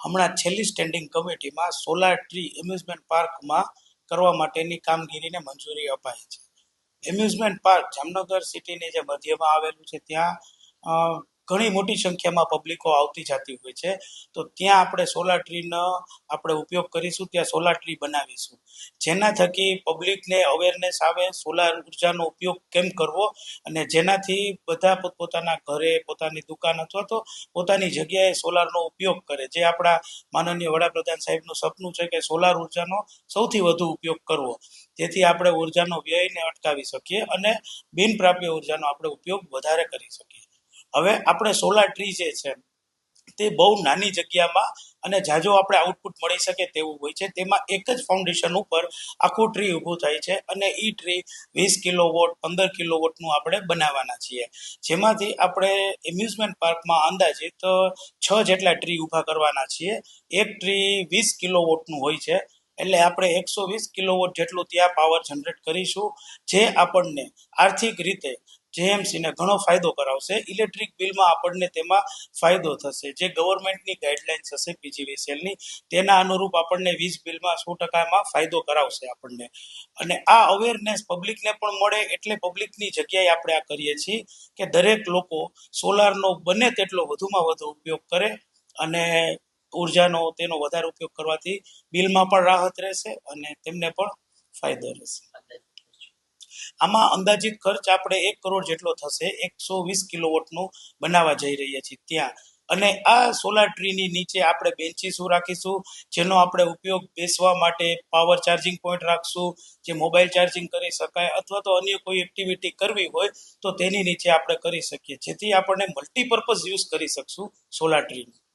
હમણાં છેલ્લી સ્ટેન્ડિંગ કમિટીમાં સોલાર ટ્રી એમ્યુઝમેન્ટ પાર્કમાં કરવા માટેની કામગીરીને મંજૂરી અપાઈ છે. એમ્યુઝમેન્ટ પાર્ક જામનગર સિટીની જે મધ્યમાં આવેલું છે, ત્યાં ઘણી મોટી સંખ્યામાં પબ્લિકો આવતી જતી હોય છે. તો ત્યાં આપણે સોલાર ટ્રીનો આપણે ઉપયોગ કરીશું, ત્યાં સોલાર ટ્રી બનાવીશું. જેના થકી પબ્લિકને અવેરનેસ આવે સોલાર ઉર્જાનો ઉપયોગ કેમ કરવો અને જેનાથી બધા પોતપોતાના ઘરે, પોતાની દુકાન અથવા તો પોતાની જગ્યાએ સોલારનો ઉપયોગ કરે. જે આપણા માનનીય વડાપ્રધાન સાહેબનું સપનું છે કે સોલાર ઉર્જાનો સૌથી વધુ ઉપયોગ કરવો. જેથી આપણે ઉર્જાનો વ્યયને અટકાવી શકીએ અને બિનપ્રાપ્ય ઉર્જાનો આપણે ઉપયોગ વધારે કરી શકીએ. હવે આપણે સોલાર ટ્રી જે છે, તે બહુ નાની જગ્યામાં અને જાજો આપણે આઉટપુટ મળી શકે તેવું હોય છે, તેમાં એક જ ફાઉન્ડેશન ઉપર આખું ટ્રી ઊભું થાય છે અને એ ટ્રી વીસ કિલો વોટ પંદર કિલો વોટનું આપણે બનાવવાના છીએ. જેમાંથી આપણે એમ્યુઝમેન્ટ પાર્કમાં અંદાજિત છ જેટલા ટ્રી ઊભા કરવાના છીએ. એક ટ્રી વીસ કિલો વોટનું હોય છે એટલે આપણે એકસો વીસ કિલોવોટ જેટલું ત્યાં પાવર જનરેટ કરીશું, જે આપણને આર્થિક રીતે જેએમસીને ઘણો ફાયદો કરાવશે. ઇલેક્ટ્રિક બિલમાં આપણને તેમાં ફાયદો થશે. જે ગવર્મેન્ટની ગાઈડલાઇન્સ હશે પીજીવીસીએલની તેના અનુરૂપ આપણને વીજ બિલમાં સો ટકામાં ફાયદો કરાવશે આપણને. અને આ અવેરનેસ પબ્લિકને પણ મળે, એટલે પબ્લિકની જગ્યાએ આપણે આ કરીએ છીએ કે દરેક લોકો સોલારનો બને તેટલો વધુમાં વધુ ઉપયોગ કરે અને ઉર્જાનો તેનો વધારે ઉપયોગ કરવાથી બિલમાં પણ રાહત રહેશે અને તેમને પણ ફાયદો રહેશે. આમાં અંદાજિત ખર્ચ આપણે એક કરોડ જેટલો થશે, એકસો વીસ કિલોવોટનું બનાવવા જઈ રહ્યા છીએ ત્યાં. અને આ સોલાર ટ્રીની નીચે આપણે બેન્ચીસો રાખીશું, જેનો આપણે ઉપયોગ બેસવા માટે પાવર ચાર્જિંગ પોઈન્ટ રાખશું, જે મોબાઈલ ચાર્જિંગ કરી શકાય અથવા તો અન્ય કોઈ એક્ટિવિટી કરવી હોય તો તેની નીચે આપણે કરી શકીએ. જેથી આપણને મલ્ટીપર્પઝ યુઝ કરી શકશું સોલાર ટ્રીનું